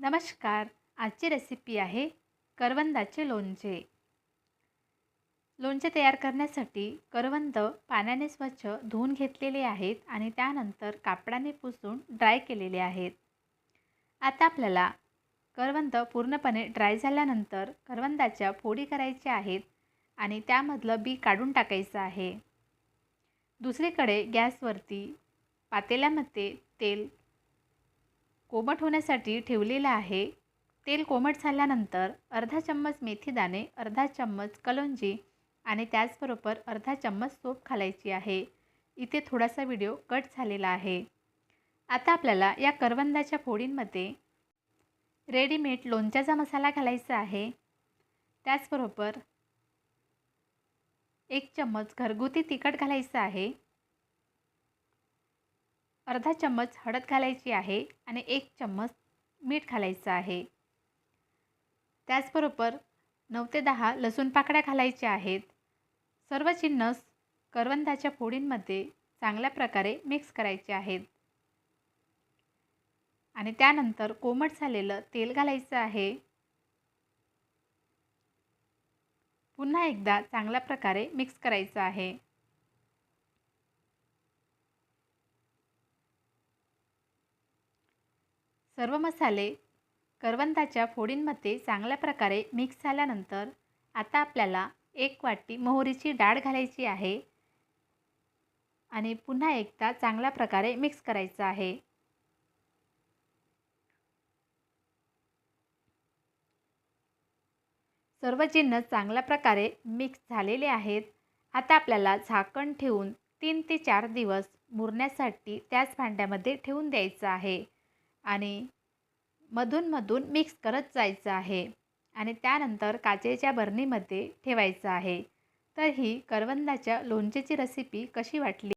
नमस्कार. आजची रेसिपी आहे करवंदाचे लोणचे. लोणचे तयार करण्यासाठी करवंद पाण्याने स्वच्छ धुवून घेतलेले आहेत आणि त्यानंतर कापडाने पुसून ड्राय केलेले आहेत. आता आपल्याला करवंद पूर्णपणे ड्राय झाल्यानंतर करवंदाच्या फोडी करायच्या आहेत आणि त्यामधलं बी काढून टाकायचं आहे. दुसरीकडे गॅसवरती पातेल्यामध्ये तेल कोमट होण्यासाठी ठेवलेलं आहे. तेल कोमट झाल्यानंतर अर्धा चम्मच मेथीदाणे अर्धा चम्मच कलोंजी आणि त्याचबरोबर अर्धा चम्मच सोप घालायची आहे. इथे थोडासा व्हिडिओ कट झालेला आहे. आता आपल्याला या करवंदाच्या फोडींमध्ये रेडीमेड लोणच्याचा मसाला घालायचा आहे. त्याचबरोबर एक चम्मच घरगुती तिखट घालायचं आहे. अर्धा चम्मच हळद घालायची आहे आणि एक चम्मच मीठ घालायचं आहे. त्याचबरोबर नऊ ते दहा लसूण पाकळ्या घालायच्या आहेत. सर्व चिन्नस करवंदाच्या फोडींमध्ये चांगल्या प्रकारे मिक्स करायचे आहेत. आणि त्यानंतर कोमट झालेलं तेल घालायचं आहे. पुन्हा एकदा चांगल्या प्रकारे मिक्स करायचं आहे. सर्व मसाले करवंदाच्या फोडींमध्ये चांगल्या प्रकारे मिक्स झाल्यानंतर आता आपल्याला एक वाटी मोहरीची डाळ घालायची आहे आणि पुन्हा एकदा चांगल्या प्रकारे मिक्स करायचं आहे. सर्व जिन्नस चांगल्या प्रकारे मिक्स झालेले आहेत. आता आपल्याला झाकण ठेवून तीन ते चार दिवस मुरण्यासाठी त्याच भांड्यामध्ये ठेवून द्यायचं आहे. आणि मधूनमधून मिक्स करत जायचं आहे. आणि त्यानंतर काचेच्या बरणीमध्ये ठेवायचं आहे. तर ही करवंदाच्या लोणचेची रेसिपी कशी वाटली?